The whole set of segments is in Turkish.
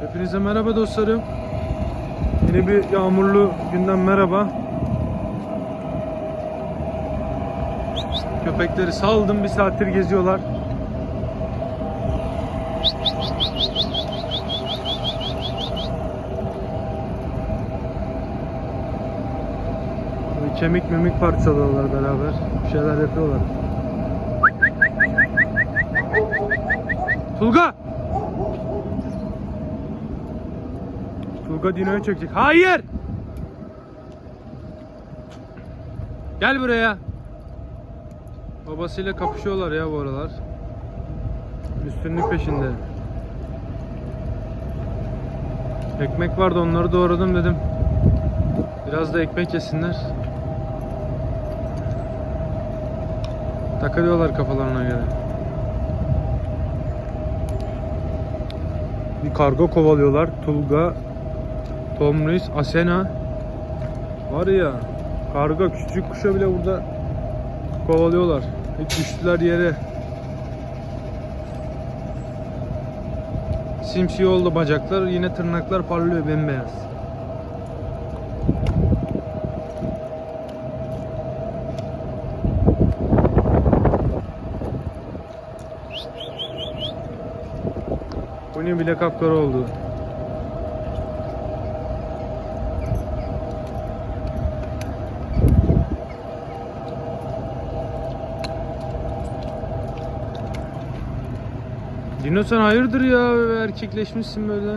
Hepinize merhaba dostlarım. Yeni bir yağmurlu günden merhaba. Köpekleri saldım bir saattir geziyorlar. Kemik memik parçalıyorlar beraber. Bir şeyler yapıyorlar. Tulga! Tulga Dino'ya çökecek. Hayır! Gel buraya. Babasıyla kapışıyorlar ya bu aralar. Üstünlük peşinde. Ekmek vardı onları doğradım dedim. Biraz da ekmek yesinler. Takılıyorlar kafalarına göre. Bir kargo kovalıyorlar. Tulga, Tomris, Asena. Var ya karga küçük kuşa bile burada kovalıyorlar. Hiç düştüler yere. Simsiyah oldu bacaklar. Yine tırnaklar parlıyor bembeyaz. Pony bile kapkara oldu. Dino sen hayırdır ya erkekleşmişsin böyle.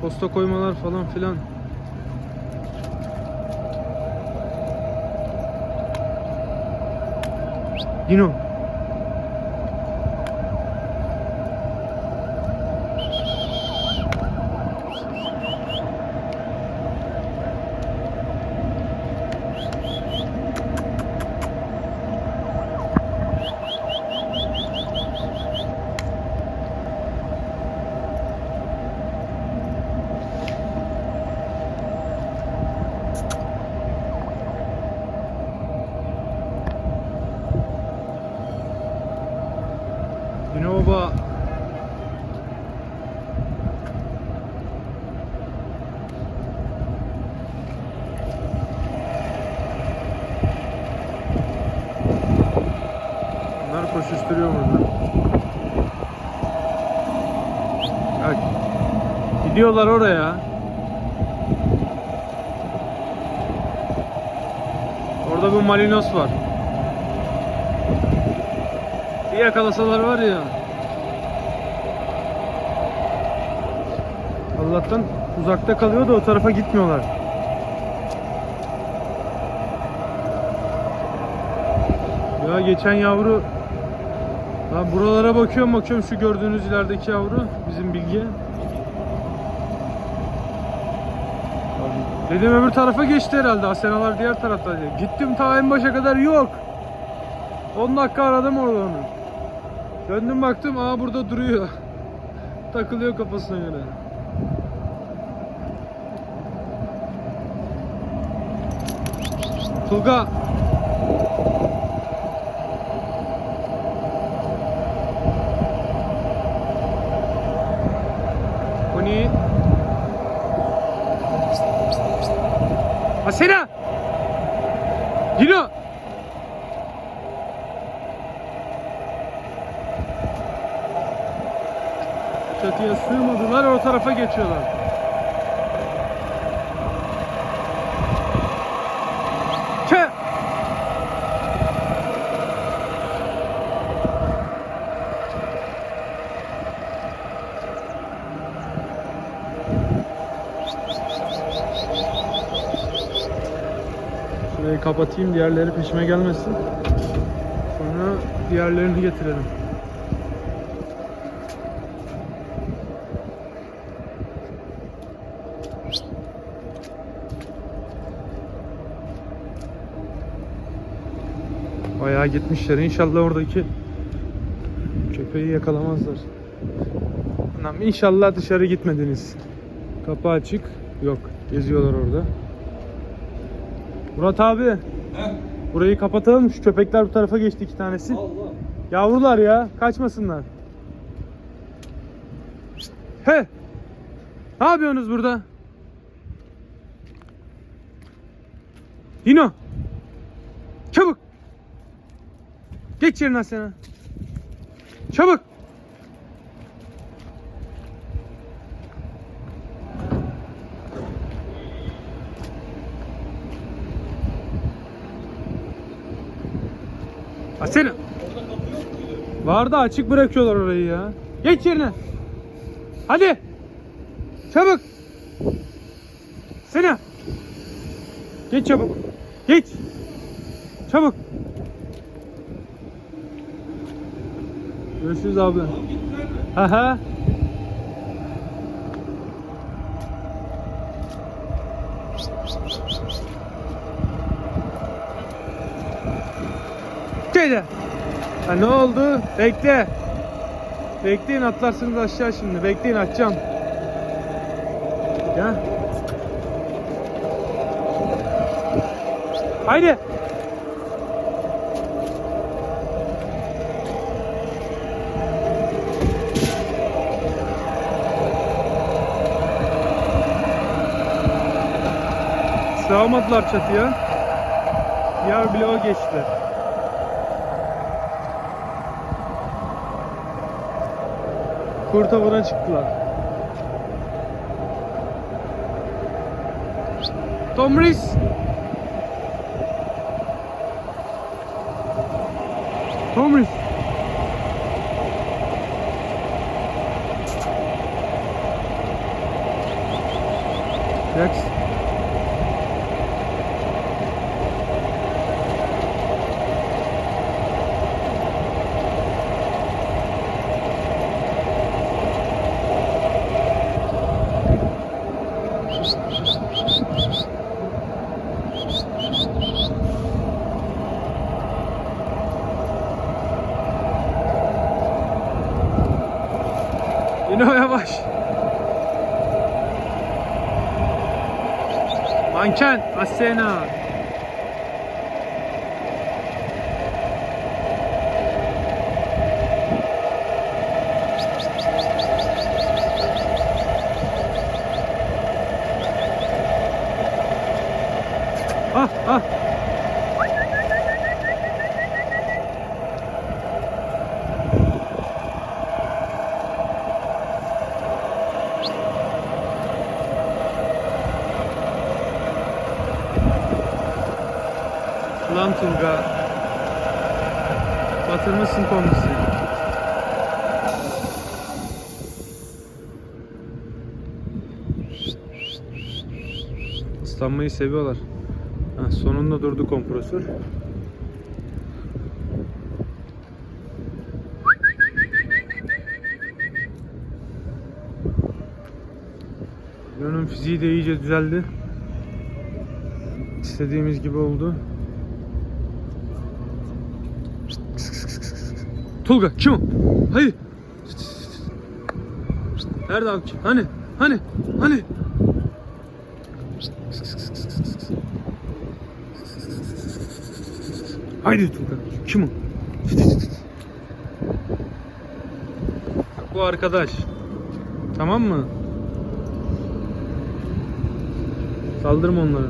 Posta koymalar falan filan. Dino. Dino baba. Bunlar koşuşturuyor burada. Bak. Gidiyorlar oraya. Orada bir malinos var. Bir yakalasalar var ya. Allah'tan uzakta kalıyor da o tarafa gitmiyorlar. Ya geçen yavru ya buralara bakıyorum bakıyorum şu gördüğünüz ilerideki yavru bizim bilgi. Dedim öbür tarafa geçti herhalde. Asenalar diğer tarafta. Gittim ta en başa kadar yok. 10 dakika aradım orada onu. Döndüm baktım aa burada duruyor. Takılıyor kafasına göre. Tulga. Kuni. Asena. Dino. Çatıya sığmadılar o tarafa geçiyorlar. Kapatayım diğerleri peşime gelmesin. Sonra diğerlerini getirelim. Bayağı gitmişler. İnşallah oradaki köpeği yakalamazlar. Anam inşallah dışarı gitmediniz. Kapı açık. Yok. Geziyorlar orada. Murat abi. He? Burayı kapatalım. Şu köpekler bu tarafa geçti iki tanesi. Allah. Yavrular ya. Kaçmasınlar. He. Ne yapıyorsunuz burada? Dino. Çabuk. Geç yerine Asena. Çabuk. Asena. Vardı açık bırakıyorlar orayı ya. Geç yerine. Hadi. Çabuk. Sena. Geç çabuk. Geç. Çabuk. Görüşürüz abi. Ha ha. Şöyle. Ha ne oldu? Bekle. Bekleyin atlarsınız aşağı şimdi. Bekleyin atacağım. Ya. Haydi. Sığamadılar çatıya. Diğer bloğa geçtiler. Kurt avına çıktılar. Tomris. Tomris. Jax. Yine yavaş. Manken Asena. Lan Tulga. Batırmışsın komisi. Islanmayı seviyorlar. Ha, sonunda durdu kompresör. Yönün fiziği de iyice düzeldi. İstediğimiz gibi oldu. Tolga kim o? Hayır. Nerede abi? Hani? Hani? Hani? Haydi Tolga. Kim o? Bu arkadaş. Tamam mı? Saldırma onlara.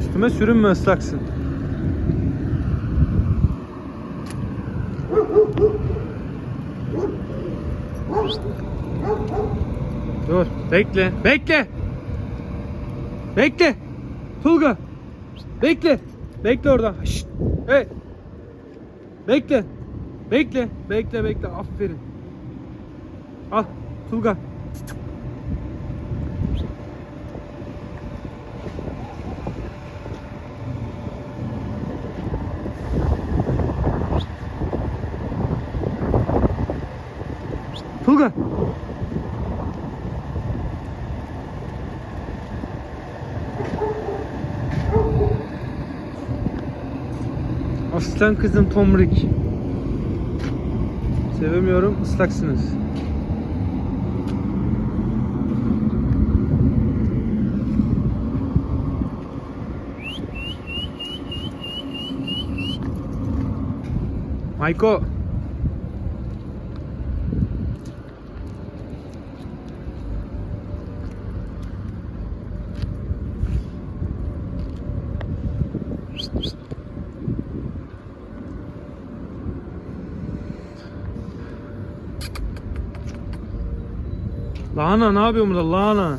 Üstüme sürünme ıslaksın. Dur. Bekle. Bekle. Bekle. Tulga. Bekle. Bekle orada. Şşt. Hey. Bekle. Bekle. Bekle bekle. Aferin. Al. Tulga. Tulga. Aslan kızım Tomrik. Sevemiyorum, ıslaksınız. Mayko. Lahana ne yapıyor burada? Lahana.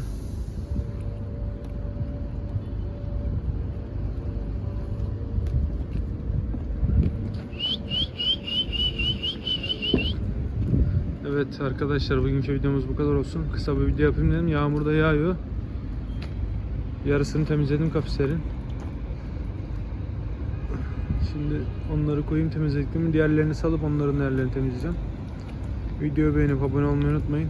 Evet arkadaşlar bugünkü videomuz bu kadar olsun. Kısa bir video yapayım dedim. Yağmur da yağıyor. Yarısını temizledim kafeslerin. Şimdi onları koyayım temizlediklerimi. Diğerlerini salıp onların yerlerini temizleyeceğim. Videoyu beğenip abone olmayı unutmayın.